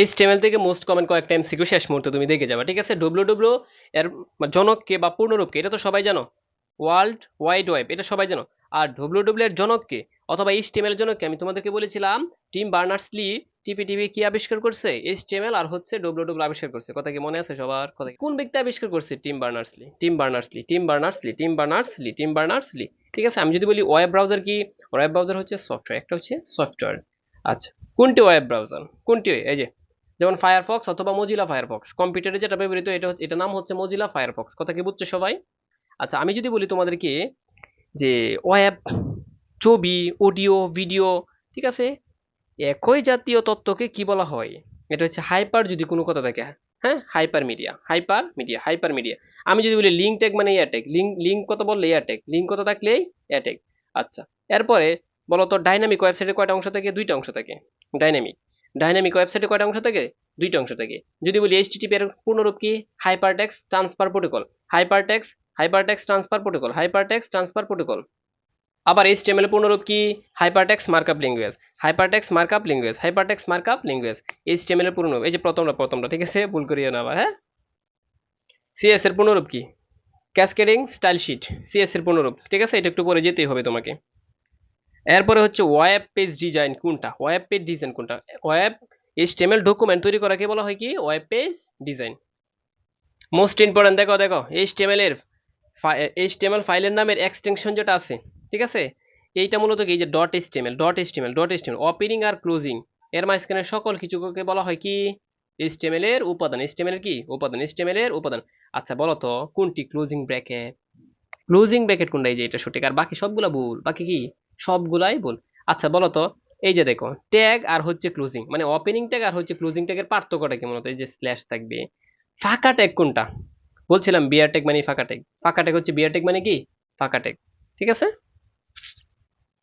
HTML থেকে most common কয়েকটা MCQ শেষ মুহূর্তে তুমি দেখে যাবে, ঠিক আছে? ডব্লিউ ডব্লিউ এর জনককে বা পূর্ণরূপকে, এটা তো সবাই জানো। ওয়ার্ল্ড ওয়াইড ওয়েব এটা সবাই জানো। আর ডব্লিউ ডব্লিউ এর জনককে অথবা এইচটিএমএল এর জনককে আমি তোমাদেরকে বলেছিলাম টিম বার্নার্স লি টিপিটিভি কি আবিষ্কার করছে? এইচটিএমএল আর হচ্ছে ডব্লিউ ডব্লিউ আবিষ্কার করছে। কথা কি মনে আছে সবার? কথা কোন ব্যক্তি আবিষ্কার করছে? Tim Berners Lee Tim Berners Lee Tim Berners Lee Tim Berners Lee Tim Berners Lee ঠিক আছে? আমি যদি বলি ওয়েব ব্রাউজার কি? ওয়েব ব্রাউজার হচ্ছে সফটওয়্যার একটা হচ্ছে সফটওয়্যার আচ্ছা কোনটি ওয়েব ব্রাউজার কোনটি? এই যে যেমন ফায়ারফক্স অথবা মজিলা ফায়ারফক্স কম্পিউটারে যেটা ব্যবহৃত, এটা হচ্ছে এটা নাম হচ্ছে মজিলা ফায়ারফক্স কথা কি বুঝছ সবাই? আচ্ছা আমি যদি বলি তোমাদেরকে যে ওয়েব ছবি অডিও ভিডিও ঠিক আছে? একই জাতীয় তত্ত্বকে কি বলা হয়? এটা হচ্ছে হাইপার যদি কোনো কথা থাকে। হ্যাঁ? Hyper media hyper media hyper media আমি যদি বলি লিঙ্ক ট্যাগ মানে এয়ারটেক লিঙ্ক লিঙ্ক কথা বললে? এয়ারটেক লিঙ্ক কথা থাকলেই এয়ারটেক আচ্ছা এরপরে বলো তো ডাইনামিক ওয়েবসাইটে কয়টা অংশ থাকে? দুইটা অংশ থাকে। ডাইনামিক ডাইনামিক ওয়েবসাইটে কয়টা অংশ থাকে? দুইটা অংশ থাকে। যদি বলি এইচটিটিপি এর পূর্ণরূপ কি? Hypertext transfer protocol hypertext hypertext transfer protocol hypertext transfer protocol আবার এইচটিএমএল পূর্ণরূপ কি? Hypertext markup language hypertext markup language hypertext markup language HTML এর পূর্ণরূপ। এই যে প্রথমটা প্রথমটা, ঠিক আছে? ভুল করিও না আবার হ্যাঁ? সিএস এর পূর্ণরূপ কি? ক্যাসকেডিং স্টাইল শিট সিএস এর পূর্ণরূপ। ঠিক আছে? এটা একটু পরে যেতেই হবে তোমাকে। এরপরে হচ্ছে ওয়েব পেজ ডিজাইন কোনটা? ওয়েব পেজ ডিজাইন কোনটা? ওয়েব এইচটিএমএল ডকুমেন্ট তৈরি করাকে বলা হয় কি? Web page design most important দেখো দেখো এইচটিএমএল এর এইচটিএমএল ফাইলের নামের এক্সটেনশন যেটা আছে, ঠিক আছে? এইটা মূলত কি? যে dot HTML dot HTML dot HTML opening আর ক্লোজিং এর মাঝখানে সকল কিছুকে বলা হয় কি? এইচটিএমএল এর উপাদান। এইচটিএমএল এর কি? উপাদান। এইচটিএমএল এর উপাদান। আচ্ছা বলো তো, কোনটি? ক্লোজিং ব্র্যাকেট ক্লোজিং ব্র্যাকেট কোনটা? এই যে এটা সঠিক। আর বাকি সবগুলা ভুল। বাকি কি? সবগুলাই ভুল আচ্ছা বলো তো এই যে দেখো ট্যাগ আর হচ্ছে ক্লোজিং মানে ওপেনিং ট্যাগ আর হচ্ছে ক্লোজিং ট্যাগের পার্থক্যটা কি মূলত এই যে স্ল্যাশ থাকবে। ফাঁকা ট্যাগ কোনটা? বলছিলাম বিয়ার ট্যাগ মানে ফাঁকা ট্যাগ ফাঁকা ট্যাগ হচ্ছে বিয়ার ট্যাগ মানে কি? ফাঁকা ট্যাগ ঠিক আছে?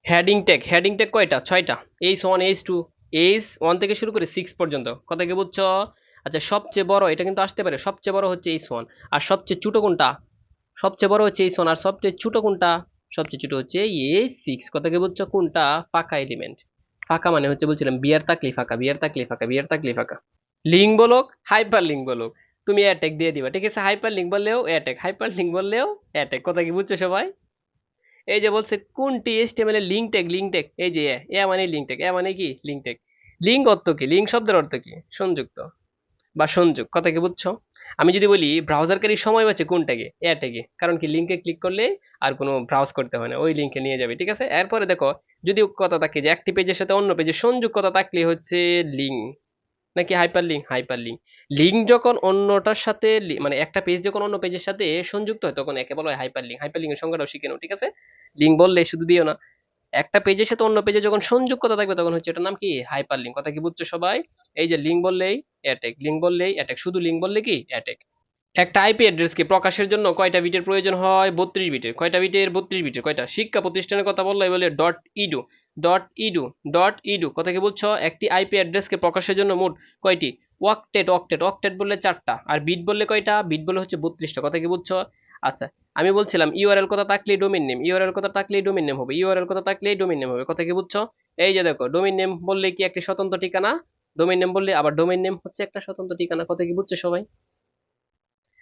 হেডিং ট্যাগ হেডিং ট্যাগ কয়টা? ছয়টা। H one H two H one থেকে শুরু করে সিক্স পর্যন্ত। কথা কি বুঝছ? আচ্ছা সবচেয়ে বড়, এটা কিন্তু আসতে পারে, সবচেয়ে বড় হচ্ছে এইচ ওয়ান আর সবচেয়ে ছোট কোনটা? সবচেয়ে বড় হচ্ছে এইচ ওয়ান আর সবচেয়ে ছোট কোনটা? সবচেয়ে ছোট হচ্ছে এইচ সিক্স কথা কি বুঝছ কোনটা? ফাঁকা এলিমেন্ট ফাঁকা মানে হচ্ছে বলছিলাম বিয়ার তাকলি ফাঁকা, বিয়ার তাকলি ফাঁকা, বিয়ার তাকলি ফাঁকা। লিঙ্ক বলক হাইপার লিঙ্ক বলক তুমি অ্যাটেক দিয়ে দিবা, ঠিক আছে? হাইপার লিঙ্ক বললেও অ্যাটেক হাইপার লিঙ্ক বললেও অ্যাটেক কথা কি বুঝছ সবাই? এই যে বলছে, কোনটি এসটিএমএল এর লিঙ্ক ট্যাগ লিঙ্ক ট্যাগ এই যে এ মানে লিঙ্ক ট্যাগ এ মানে কি? লিঙ্ক ট্যাগ লিঙ্ক অর্থ কি? লিঙ্ক শব্দের অর্থ কি? সংযুক্ত বা সংযোগ। কথা কি বুঝছ? আমি যদি বলি ব্রাউজারকারী সময় বাঁচে কোনটাকে? এয়ারটেকে কারণ কি লিঙ্কে ক্লিক করলে আর কোনো ব্রাউজ করতে হয় না, ওই লিঙ্কে নিয়ে যাবে, ঠিক আছে? এরপরে দেখো, যদি কথা থাকে যে একটি পেজের সাথে অন্য পেজে সংযোগ কথা থাকলে হচ্ছে লিঙ্ক নাকি hyper link hyper link link যখন অন্যটার সাথে মানে একটা পেজ যখন অন্য পেজের সাথে সংযুক্ত হয়, তখন একে বলা হয় হাইপার লিঙ্ক হাইপার লিঙ্কের সংজ্ঞাটাও শিখে নাও, ঠিক আছে? লিঙ্ক বললে শুধু দিও না। একটা পেজের সাথে অন্য পেজে যখন কথা থাকবে তখন হচ্ছে এটার নাম কি? হাইপার লিঙ্ক কথা কি বুঝছ সবাই? এই যে লিঙ্ক বললেই অ্যাটেক লিঙ্ক বললেই অ্যাটেক শুধু লিঙ্ক বললে কি? অ্যাটেক একটা আইপি অ্যাড্রেসকে প্রকাশের জন্য কয়টা বিটের প্রয়োজন হয়? বত্রিশ বিটের। কয়টা বিটের? বত্রিশ বিটের। কয়টা? শিক্ষা প্রতিষ্ঠানের কথা বললে বলে dot edu dot edu dot edu কথা কি বুঝছ? একটি আইপি অ্যাড্রেসকে প্রকাশের জন্য মোট কয়টি? ওয়াকটেট অকটেট অকটেট বললে চারটা। আর বিট বললে কয়টা? বিট বললে হচ্ছে বত্রিশটা। কথা কি বুঝছ? আচ্ছা। আমি বলছিলাম ইউআরএল কথা থাকলেই ডোমেন নেম ইউআরএল কথা থাকলেই ডোমেন নেম হবে ইউআরএল কথা থাকলেই ডোমেন নেম হবে। কথা কি বুঝছ? এই যে দেখো ডোমেন নেম বললে কি একটি স্বতন্ত্র ঠিকানা? ডোমেন নেম বললে আবার ডোমেন নেম হচ্ছে একটা স্বতন্ত্র ঠিকানা। কথা কি বুঝছ সবাই?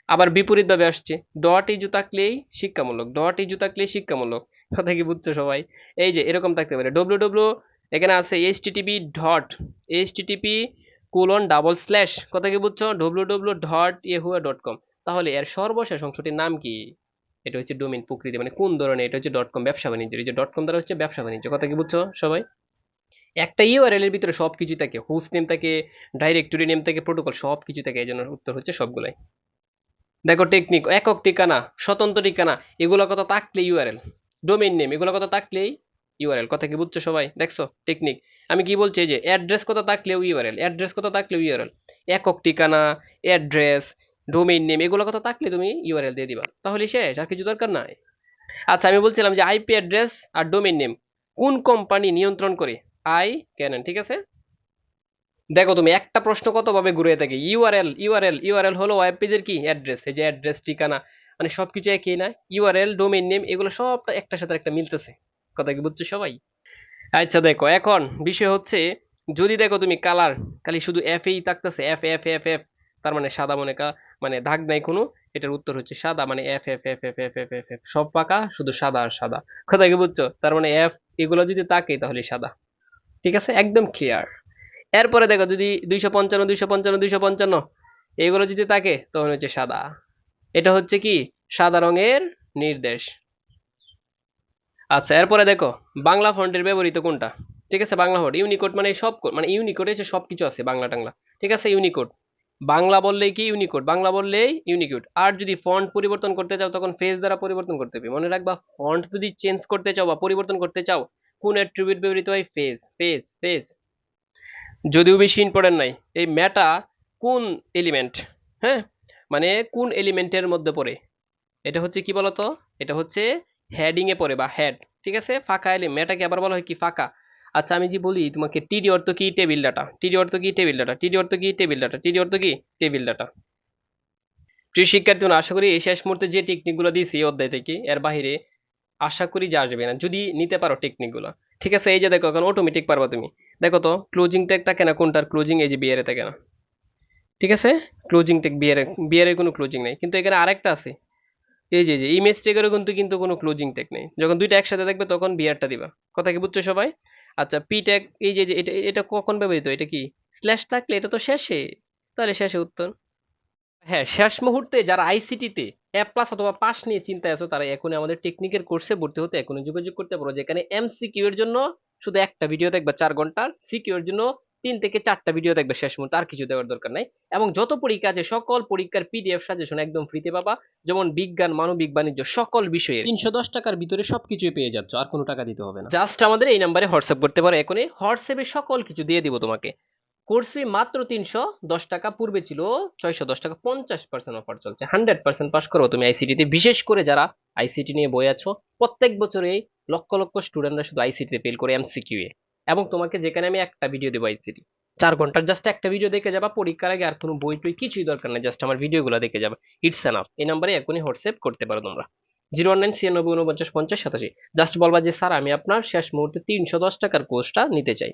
আবার বিপরীতভাবে আসছে ডট ইজু থাকলেই শিক্ষামূলক ডট ইজু থাকলেই শিক্ষামূলক। কথা কি বুঝছ সবাই? এই যে এরকম থাকতে পারে। ডব্লিউ ডব্লিউ এখানে আছে HTTP dot HTTP colon double slash কথা কি বুঝছ? W W dot yahoo dot com তাহলে এর সর্বশেষ অংশটির নাম কি? এটা হচ্ছে ডোমেন প্রকৃতি মানে কোন ধরনের, এটা হচ্ছে ডট কম ব্যবসা বাণিজ্য, এই যে ডট কম দ্বারা হচ্ছে ব্যবসা বাণিজ্য, কথা কি বুঝছ সবাই? একটা ইউআরএল এর ভিতরে সব কিছু থাকে হোস্ট নেম থাকে ডাইরেক্টরি নেম থাকে প্রোটোকল সব কিছু থাকে এই জন্য উত্তর হচ্ছে সবগুলাই। দেখো টেকনিক একক ঠিকানা, স্বতন্ত্র ঠিকানা, এগুলো কথা থাকলে ইউআরএল ডোমেইন নেম এগুলো কথা থাকলেই ইউআরএল কথা কি বুঝছ সবাই? দেখছ টেকনিক আমি কি বলছি যে অ্যাড্রেস কথা থাকলেও ইউআরএল অ্যাড্রেস কথা থাকলেও ইউআরএল একক ঠিকানা অ্যাড্রেস ডোমেইন নেম এগুলো কথা থাকলে তুমি ইউআরএল দিয়ে দিবা। তাহলে শেষ, আর কিছু দরকার নাই। আচ্ছা আমি বলছিলাম যে আইপি অ্যাড্রেস আর ডোমেইন নেম কোন কোম্পানি নিয়ন্ত্রণ করে? আই ক্যানন ঠিক আছে? দেখো তুমি, একটা প্রশ্ন কতভাবে ঘুরে থাকে ইউআরএল ইউআরএল ইউআরএল হলো ওয়েব পেজের কি? অ্যাড্রেস এই যে অ্যাড্রেস ঠিকানা মানে সবকিছু একই, না? ইউআরএল ডোমেইন নেম এগুলো সবটা একটার সাথে একটা মিলতেছে। কথা কি বুঝছ সবাই? আচ্ছা দেখো, এখন বিষয় হচ্ছে, যদি দেখো তুমি কালার খালি শুধু এফ এই থাকতেছে এফ এফ এফ এফ তার মানে সাদা মনে কা মানে দাগ নাই কোনো, এটার উত্তর হচ্ছে সাদা মানে F F F F F F F F সব পাকা, শুধু সাদা আর সাদা। কথা কি বুঝছ? তার মানে এফ এগুলো যদি তাকে তাহলে সাদা। ঠিক আছে? একদম ক্লিয়ার এরপরে দেখো, যদি দুইশো পঞ্চান্ন দুইশো পঞ্চান্ন দুইশো পঞ্চান্ন, এগুলো যদি তাকে, তখন হচ্ছে সাদা। এটা হচ্ছে কি? সাদা রঙের নির্দেশ। আচ্ছা এরপরে দেখো, বাংলা ফন্টের ব্যবহৃত কোনটা? ঠিক আছে? বাংলা ফন্ট ইউনিকোড মানে সব মানে ইউনিকোডে হচ্ছে সব কিছু আছে বাংলা টাংলা। ঠিক আছে? ইউনিকোড বাংলা বললেই কি ইউনিকোড বাংলা বললেই ইউনিকোড আর যদি ফন্ট পরিবর্তন করতে চাও, তখন ফেজ দ্বারা পরিবর্তন করতে হবে। মনে রাখবা ফন্ট যদি চেঞ্জ করতে চাও বা পরিবর্তন করতে চাও, কোন অ্যাট্রিবিউট ব্যবহৃত হয়? ফেজ ফেজ ফেস যদিও বেশি ইম্পর্টেন্ট নাই। এই ম্যাটা কোন এলিমেন্ট হ্যাঁ? মানে কোন এলিমেন্টের মধ্যে পড়ে? এটা হচ্ছে কি বলতো? এটা হচ্ছে হেডিং এ পড়ে বা হেড ঠিক আছে? ফাঁকা এলে মেটাকে আবার বলা হয় কি? ফাঁকা। আচ্ছা আমি যে বলি, তোমাকে টিডি অর্থ কি? টেবিল ডাটা টিডি অর্থ কি? টেবিল ডাটা টিডি অর্থ কি? টেবিল ডাটা টিডি অর্থ কি? টেবিল ডাটা প্রিয় শিক্ষার্থী আশা করি এই শেষ মুহূর্তে যে টেকনিকগুলো দিয়েছি এই অধ্যায় থেকে, এর বাইরে আশা করি যে আসবে না। যদি নিতে পারো টেকনিকগুলো ঠিক আছে, এই যে দেখো, এখন অটোমেটিক পারবা তুমি। দেখো তো ক্লোজিং ট্যাগ থাকে না কোনটার ক্লোজিং এই যে বিয়ারে থাকে না ঠিক আছে? ক্লোজিং ট্যাগ বিয়ারে বিয়ারে কোনো ক্লোজিং নেই। কিন্তু এখানে আরেকটা আছে। এই যে যে ইমেজ ট্যাগেরও কিন্তু কিন্তু কোনো ক্লোজিং ট্যাগ নেই। যখন দুইটা একসাথে দেখবে, তখন বিয়ারটা দিবা। কথা কি বুঝছ সবাই? আচ্ছা পি ট্যাগ এই যে এটা এটা কখন ব্যবহৃত? এটা কি স্ল্যাশ থাকলে এটা তো শেষে? তাহলে শেষে উত্তর। হ্যাঁ শেষ মুহূর্তে যারা আইসিটিতে এ প্লাস অথবা পাস নিয়ে চিন্তায় আছো, তারা এখনই আমাদের টেকনিকের কোর্সে ভর্তি হতে এখনই যোগাযোগ করতে পারো যেখানে এমসিকিউ এর জন্য শুধু একটা ভিডিও দেখবা, চার ঘণ্টার। সিকিউ এর জন্য তিন থেকে চারটা ভিডিও দেখবে শেষ মুহূর্তে আর কিছু দেওয়ার দরকার নাই। এবং যত পরীক্ষা আছে সকল পরীক্ষার পিডিএফ সাজেশন একদম ফ্রিতে পাবা। যেমন বিজ্ঞান মানবিক বাণিজ্য সকল বিষয়ে তিনশো দশ টাকার ভিতরে সবকিছুই পেয়ে যাচ্ছ আর কোনো টাকা দিতে হবে না। জাস্ট আমাদের এই নাম্বারে হোয়াটসঅ্যাপ করতে পারো এখনই। হোয়াটসঅ্যাপে সকল কিছু দিয়ে দিব তোমাকে। কোর্স ফি মাত্র তিনশো দশ টাকা পূর্বে ছিল ছয়শো দশ টাকা পঞ্চাশ পার্সেন্ট অফার চলছে। হান্ড্রেড পার্সেন্ট পাস করো তুমি আইসিটিতে বিশেষ করে যারা আইসিটি নিয়ে বই আছো প্রত্যেক বছরে লক্ষ লক্ষ স্টুডেন্টরা শুধু আইসিটিতে ফেল করে এমসিকিউ এ এবং তোমাকে যেখানে আমি একটা ভিডিও দেবো আইসিটি চার ঘণ্টার জাস্ট একটা ভিডিও দেখে যাবা, পরীক্ষার আগে আর কোনো বই টই কিছুই দরকার নেই জাস্ট আমার ভিডিওগুলো দেখে যাবে। ইটস এনাফ এই নাম্বারে এখনই হোয়াটসঅ্যাপ করতে পারো তোমরা। জিরো ওয়ান নাইন ছিয়ানব্বই উনপঞ্চাশ পঞ্চাশ, সাতাশি। জাস্ট বলবা যে, স্যার, আমি আপনার শেষ মুহূর্তে তিনশো দশ টাকার কোর্সটা নিতে চাই।